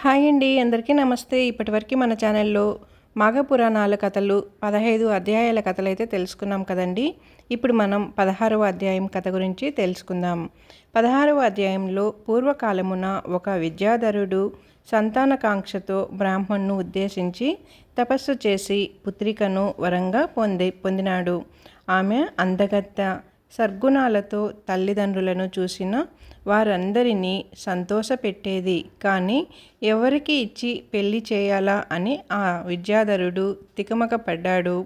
Hi అండి అందరికీ నమస్తే. ఇప్పటివరకు మన ఛానల్లో మాఘ పురాణాల కథలు పదహైదు అధ్యాయాల కథలు అయితే తెలుసుకున్నాం కదండి. ఇప్పుడు మనం పదహారవ అధ్యాయం కథ గురించి తెలుసుకుందాం. పదహారవ అధ్యాయంలో పూర్వకాలమున ఒక విద్యాధరుడు సంతానకాంక్షతో బ్రాహ్మణ్ను ఉద్దేశించి తపస్సు చేసి పుత్రికను వరంగా పొంది పొందినాడు. ఆమె అందగత్త. సద్గుణాలతో తల్లిదండ్రులను చూసిన వారందరినీ సంతోషపెట్టేది. కానీ ఎవరికి ఇచ్చి పెళ్ళి చేయాలా అని ఆ విద్యాధరుడు తికమక పడ్డాడు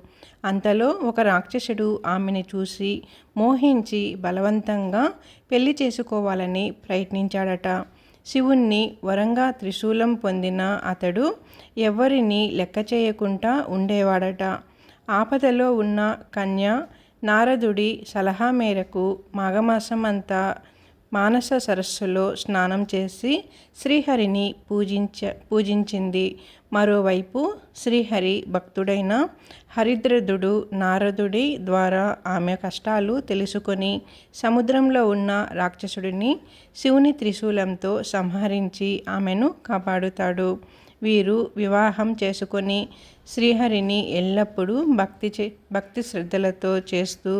అంతలో ఒక రాక్షసుడు ఆమెని చూసి మోహించి బలవంతంగా పెళ్ళి చేసుకోవాలని ప్రయత్నించాడట. శివుణ్ణి వరంగా త్రిశూలం పొందిన అతడు ఎవరిని లెక్క చేయకుండా ఉండేవాడట. ఆపదలో ఉన్న కన్య నారదుడి సలహా మేరకు మాఘమాసం అంతా మానస సరస్సులో స్నానం చేసి శ్రీహరిని పూజించ పూజించింది. మరోవైపు శ్రీహరి భక్తుడైన హరిద్రదుడు నారదుడి ద్వారా ఆమె కష్టాలు తెలుసుకొని సముద్రంలో ఉన్న రాక్షసుడిని శివుని త్రిశూలంతో సంహరించి ఆమెను కాపాడుతాడు. వీరు వివాహం చేసుకొని శ్రీహరిని ఎల్లప్పుడూ భక్తి చే భక్తి శ్రద్ధలతో చేస్తూ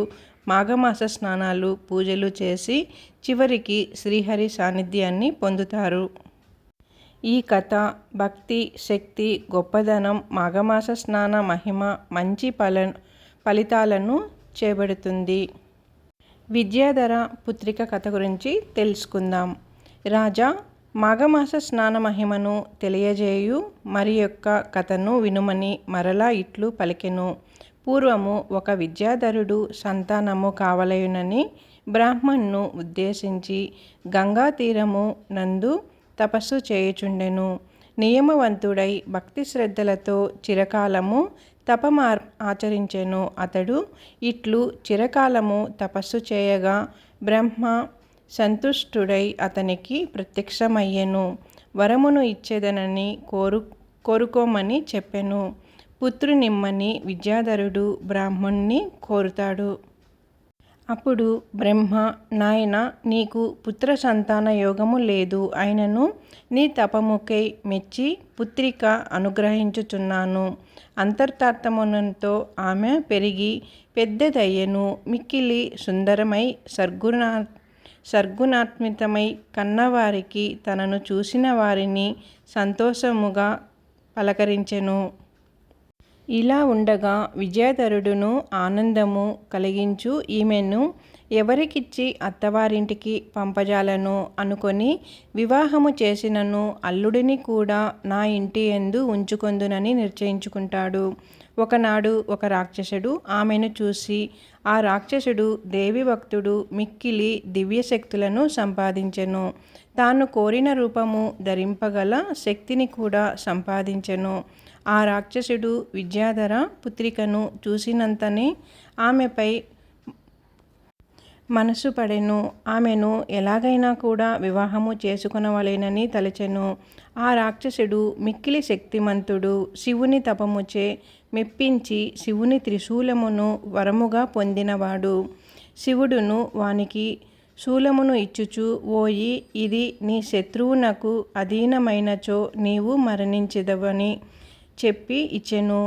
మాఘమాస స్నానాలు పూజలు చేసి చివరికి శ్రీహరి సాన్నిధ్యాన్ని పొందుతారు. ఈ కథ భక్తి శక్తి గొప్పదనం మాఘమాస స్నాన మహిమ మంచి ఫల ఫలితాలను చేబడుతుంది. విద్యాధర పుత్రిక కథ గురించి తెలుసుకుందాం. రాజా మాఘమాస స్నాన మహిమను తెలియజేయు మరి యొక్క కథను వినుమని మరలా ఇట్లు పలికెను. పూర్వము ఒక విద్యాధరుడు సంతానము కావలయునని బ్రాహ్మణ్ను ఉద్దేశించి గంగా తీరము నందు తపస్సు చేయుచుండెను. నియమవంతుడై భక్తి శ్రద్ధలతో చిరకాలము తపమార్ ఆచరించెను. అతడు ఇట్లు చిరకాలము తపస్సు చేయగా బ్రహ్మ సంతుష్టుడై అతనికి ప్రత్యక్షమయ్యెను. వరమును ఇచ్చేదనని కోరు కోరుకోమని చెప్పెను. పుత్రునిమ్మని విద్యాధరుడు బ్రాహ్మణ్ణి కోరుతాడు. అప్పుడు బ్రహ్మ నాయన నీకు పుత్ర సంతాన యోగము లేదు. ఆయనను నీ తపముకై మెచ్చి పుత్రిక అనుగ్రహించుచున్నాను. అంతర్తార్థమునంతో ఆమె పెరిగి పెద్దదయ్యను. మిక్కిలి సుందరమై సర్గుణ సర్గుణాత్మితమై కన్నవారికి తనను చూసిన వారిని సంతోషముగా పలకరించెను. ఇలా ఉండగా విజయధరుడును ఆనందము కలిగించు ఈమెను ఎవరికిచ్చి అత్తవారింటికి పంపజాలను అనుకొని వివాహము చేసినను అల్లుడిని కూడా నా ఇంటి ఎందు ఉంచుకొందునని నిశ్చయించుకుంటాడు ఒకనాడు ఒక రాక్షసుడు ఆమెను చూసి ఆ రాక్షసుడు దేవి భక్తుడు మిక్కిలి దివ్యశక్తులను సంపాదించెను. తాను కోరిన రూపము ధరింపగల శక్తిని కూడా సంపాదించెను. ఆ రాక్షసుడు విద్యాధర పుత్రికను చూసినంతనే ఆమెపై మనసు పడెను ఆమెను ఎలాగైనా కూడా వివాహము చేసుకునవలేనని తలచెను. ఆ రాక్షసుడు మిక్కిలి శక్తిమంతుడు శివుని తపముచే మెప్పించి శివుని త్రిశూలమును వరముగా పొందినవాడు. శివుడును వానికి శూలమును ఇచ్చుచు ఓయి ఇది నీ శత్రువునకు అధీనమైనచో నీవు మరణించదవని చెప్పి ఇచ్చెను.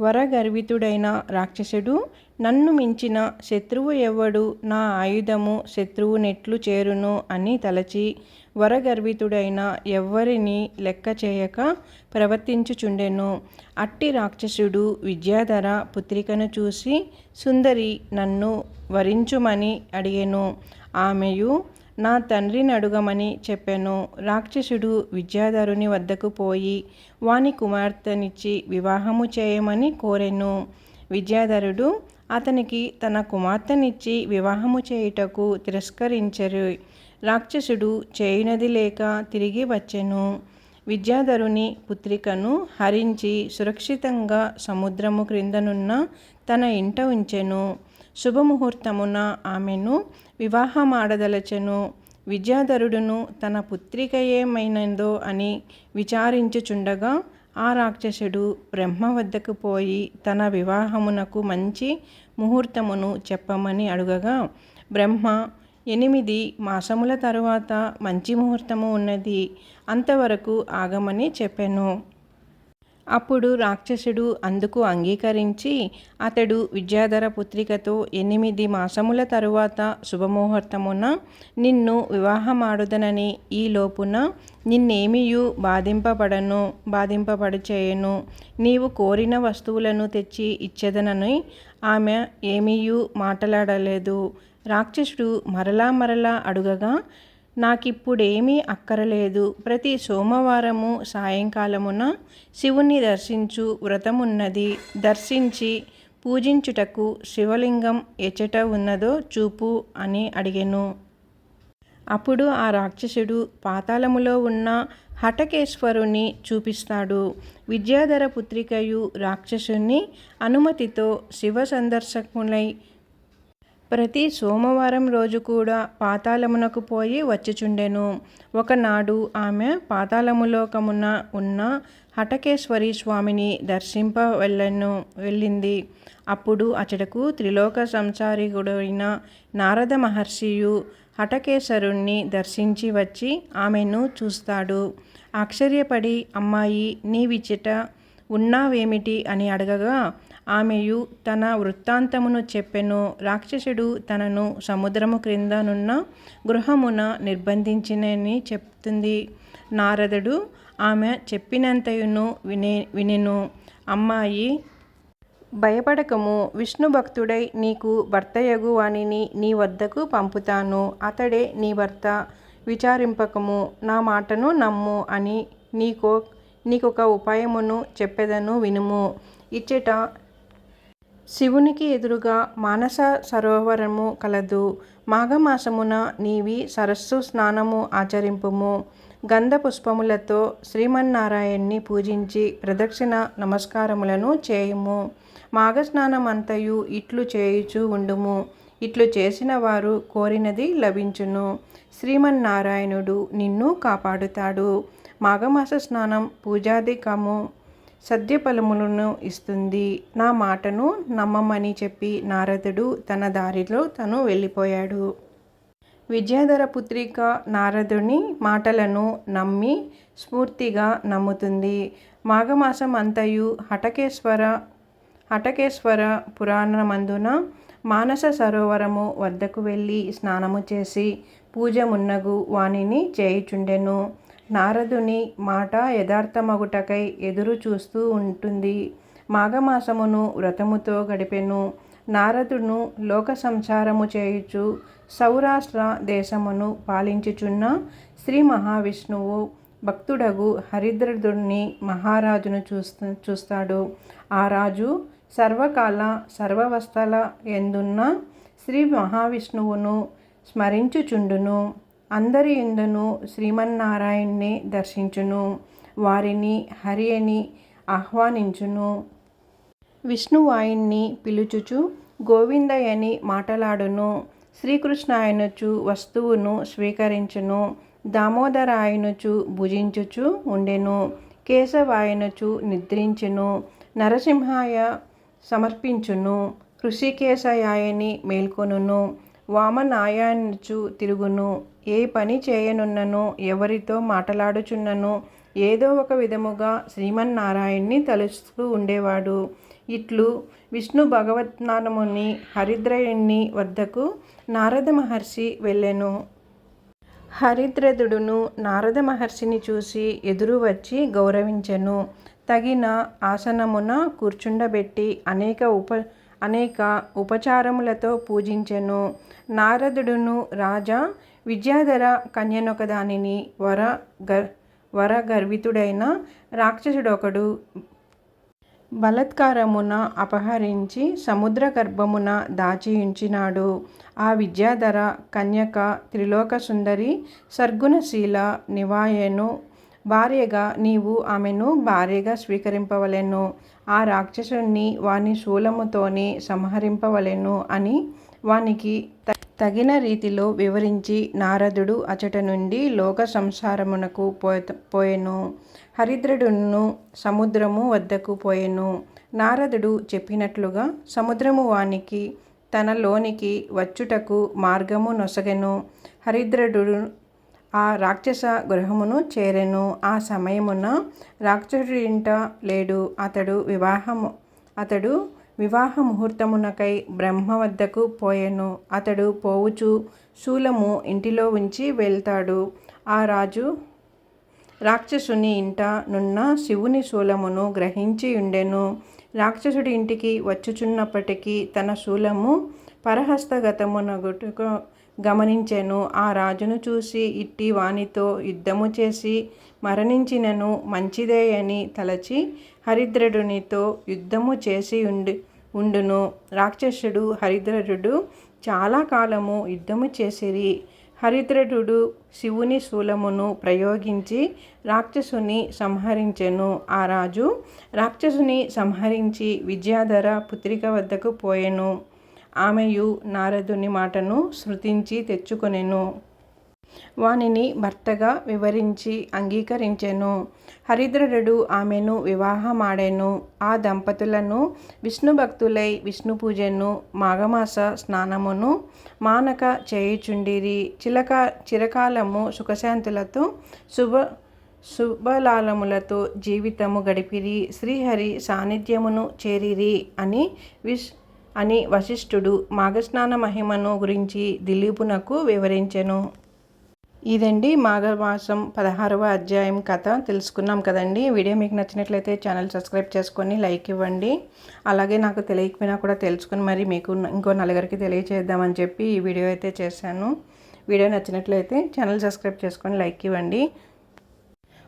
వరగర్వితుడైన రాక్షసుడు నన్ను మించిన శత్రువు ఎవడు? నా ఆయుధము శత్రువు నెట్లు చేరును అని తలచి వరగర్వితుడైన ఎవ్వరిని లెక్క చేయక ప్రవర్తించుచుండెను. అట్టి రాక్షసుడు విద్యాధర పుత్రికను చూసి సుందరి నన్ను వరించుమని అడిగెను. ఆమెయు నా తండ్రిని అడుగమని చెప్పాను. రాక్షసుడు విద్యాధరుని వద్దకు పోయి వాని కుమార్తెనిచ్చి వివాహము చేయమని కోరెను. విద్యాధరుడు అతనికి తన కుమార్తెనిచ్చి వివాహము చేయుటకు తిరస్కరించరు. రాక్షసుడు చేయునది లేక తిరిగి వచ్చెను. విద్యాధరుని పుత్రికను హరించి సురక్షితంగా సముద్రము క్రిందనున్న తన ఇంట ఉంచెను. శుభముహూర్తమున ఆమెను వివాహమాడదలచెను. విద్యాధరుడును తన పుత్రిక ఏమైనదో అని విచారించుచుండగా ఆ రాక్షసుడు బ్రహ్మ వద్దకు పోయి తన వివాహమునకు మంచి ముహూర్తమును చెప్పమని అడుగగా బ్రహ్మ ఎనిమిది మాసముల తరువాత మంచి ముహూర్తము ఉన్నది. అంతవరకు ఆగమని చెప్పాను. అప్పుడు రాక్షసుడు అందుకు అంగీకరించి అతడు విద్యాధర పుత్రికతో ఎనిమిది మాసముల తరువాత శుభముహూర్తమున నిన్ను వివాహమాడుదనని ఈ లోపున నిన్నేమియు బాధింపబడను బాధింపబడిచేయను. నీవు కోరిన వస్తువులను తెచ్చి ఇచ్చేదనని ఆమె ఏమీయూ మాట్లాడలేదు. రాక్షసుడు మరలా మరలా అడుగగా నాకిప్పుడేమీ అక్కరలేదు. ప్రతి సోమవారము సాయంకాలమున శివుని దర్శించు వ్రతమున్నది. దర్శించి పూజించుటకు శివలింగం ఎచట ఉన్నదో చూపు అని అడిగెను. అప్పుడు ఆ రాక్షసుడు పాతాళములో ఉన్న హటకేశ్వరుని చూపిస్తాడు. విద్యాధర పుత్రికయు రాక్షసుని అనుమతితో శివ సందర్శకులై ప్రతి సోమవారం రోజు కూడా పాతాళమునకు పోయి వచ్చిచుండెను. ఒకనాడు ఆమె పాతాళములోకమున ఉన్న హటకేశ్వరి స్వామిని దర్శింప వెళ్ళను వెళ్ళింది. అప్పుడు అతడుకు త్రిలోక సంసారికుడైన నారద మహర్షియు హటకేశ్వరుణ్ణి దర్శించి వచ్చి ఆమెను చూస్తాడు. ఆశ్చర్యపడి అమ్మాయి నీవిచ్చట ఉన్నావేమిటి? అని అడగగా ఆమెయు తన వృత్తాంతమును చెప్పెను. రాక్షసుడు తనను సముద్రము క్రిందనున్న గృహమున నిర్బంధించినని చెప్తుంది. నారదుడు ఆమె చెప్పినంతయును వినే వినెను. అమ్మాయి భయపడకము. విష్ణు భక్తుడై నీకు భర్తయగు వాణిని నీ వద్దకు పంపుతాను. అతడే నీ భర్త. విచారింపకము. నా మాటను నమ్ము అని నీకో నీకొక ఉపాయమును చెప్పెదను వినుము. ఇచ్చట శివునికి ఎదురుగా మానస సరోవరము కలదు. మాఘమాసమున నీవి సరస్సు స్నానము ఆచరింపుము. గంధ పుష్పములతో శ్రీమన్నారాయణ్ణి పూజించి ప్రదక్షిణ నమస్కారములను చేయుము. మాఘస్నానమంతయు ఇట్లు చేయుచు ఉండుము. ఇట్లు చేసిన వారు కోరినది లభించును. శ్రీమన్నారాయణుడు నిన్ను కాపాడుతాడు. మాఘమాస స్నానం పూజాధికము. సద్యఫలములను ఇస్తుంది. నా మాటను నమ్మమని చెప్పి నారదుడు తన దారిలో తను వెళ్ళిపోయాడు. విద్యాధర పుత్రిక నారదుని మాటలను నమ్మి స్ఫూర్తిగా నమ్ముతుంది. మాఘమాసం అంతయు హటకేశ్వర హటకేశ్వర పురాణమందున మానస సరోవరము వద్దకు వెళ్ళి స్నానము చేసి పూజ మున్నగు వాణిని చేయుచుండెను. నారదుని మాట యథార్థమగుటకై ఎదురు చూస్తూ ఉంటుంది. మాఘమాసమును వ్రతముతో గడిపెను. నారదును లోక సంసారము చేయుచు సౌరాష్ట్ర దేశమును పాలించుచున్న శ్రీ మహావిష్ణువు భక్తుడగు హరిద్రదుడిని మహారాజును చూస్తూ చూస్తాడు. ఆ రాజు సర్వకాల సర్వవస్థల ఎందున్న శ్రీ మహావిష్ణువును స్మరించుచుండును. అందరి ఎందును శ్రీమన్నారాయణ్ణే దర్శించును వారిని హరి అని ఆహ్వానించును. విష్ణువాయుణ్ణి పిలుచుచు గోవిందయని మాటలాడును. శ్రీకృష్ణాయనుచు వస్తువును స్వీకరించును. దామోదరాయనుచు భుజించుచు ఉండెను. కేశవాయనుచు నిద్రించును. నరసింహాయ సమర్పించును. ఋషికేశయాయని మేల్కొనును. వామనాయానుచు తిరుగును. ఏ పని చేయనున్నను ఎవరితో మాట్లాడుచున్నను ఏదో ఒక విధముగా శ్రీమన్నారాయణ్ణి తలుస్తూ ఉండేవాడు. ఇట్లు విష్ణు భగవత్నామముని హరిద్రయుణ్ణి వద్దకు నారద మహర్షి వెళ్ళెను. హరిద్రదుడును నారద మహర్షిని చూసి ఎదురు వచ్చి గౌరవించెను. తగిన ఆసనమున కూర్చుండబెట్టి అనేక ఉప అనేక ఉపచారములతో పూజించెను. నారదుడును రాజా విద్యాధర కన్యనొకదానిని వర గర్ వర గర్వితుడైన రాక్షసుడొకడు బలత్కారమున అపహరించి సముద్ర గర్భమున దాచియుంచినాడు. ఆ విద్యాధర కన్యక త్రిలోక సుందరి సర్గుణశీల నివాయను భార్యగా నీవు ఆమెను భార్యగా స్వీకరింపవలెను. ఆ రాక్షసుని వాని శూలముతోనే సంహరింపవలెను అని వానికి తగిన రీతిలో వివరించి నారదుడు అచట నుండి లోక సంసారమునకు పోయెను. హరిద్రుడును సముద్రము వద్దకు పోయెను. నారదుడు చెప్పినట్లుగా సముద్రము వానికి తన లోనికి వచ్చుటకు మార్గము నొసగెను. హరిద్రుడు ఆ రాక్షస గృహమును చేరెను. ఆ సమయమున రాక్షసుడింట లేడు. అతడు వివాహము అతడు వివాహ ముహూర్తమునకై బ్రహ్మ వద్దకు పోయెను. అతడు పోవుచు శూలము ఇంటిలో ఉంచి వెళ్తాడు. ఆ రాజు రాక్షసుని ఇంట నున్న శివుని శూలమును గ్రహించి ఉండెను. రాక్షసుడి ఇంటికి వచ్చుచున్నప్పటికీ తన శూలము పరహస్తగతమునగుటకు గమనించెను. ఆ రాజును చూసి ఇట్టి వానితో యుద్ధము చేసి మరణించినను మంచిదే అని తలచి హరిద్రుడునితో యుద్ధము చేసి ఉండి ఉండును. రాక్షసుడు హరిద్రుడు చాలా కాలము యుద్ధము చేసిరి. హరిద్రుడు శివుని శూలమును ప్రయోగించి రాక్షసుని సంహరించెను. ఆ రాజు రాక్షసుని సంహరించి విద్యాధర పుత్రిక వద్దకు పోయెను. ఆమెయు నారదుని మాటను శృతించి తెచ్చుకొనెను. వానిని భర్తగా వివరించి అంగీకరించెను. హరిద్రుడు ఆమెను వివాహమాడెను. ఆ దంపతులను విష్ణు భక్తులై విష్ణు పూజను మాఘమాస స్నానమును మానక చేయుచుండిరి. చిలక చిరకాలము సుఖశాంతులతో శుభ శుభలాలములతో జీవితము గడిపిరి. శ్రీహరి సాన్నిధ్యమును చేరిరి అని విష్ అని వశిష్ఠుడు మాఘస్నాన మహిమను గురించి దిలీపునకు వివరించెను. ఇదండి మాఘమాసం పదహారవ అధ్యాయం కథ. తెలుసుకున్నాం కదండి. వీడియో మీకు నచ్చినట్లయితే ఛానల్ సబ్స్క్రైబ్ చేసుకొని లైక్ ఇవ్వండి. అలాగే నాకు తెలియకపోయినా కూడా తెలుసుకుని మరి మీకు ఇంకో నలుగురికి తెలియచేద్దామని చెప్పి ఈ వీడియో అయితే చేశాను. వీడియో నచ్చినట్లయితే ఛానల్ సబ్స్క్రైబ్ చేసుకొని లైక్ ఇవ్వండి.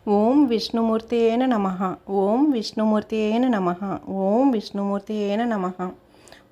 ఓం విష్ణుమూర్తి అయిన నమ. ఓం విష్ణుమూర్తి అయిన నమ. ఓం విష్ణుమూర్తి అయిన నమ.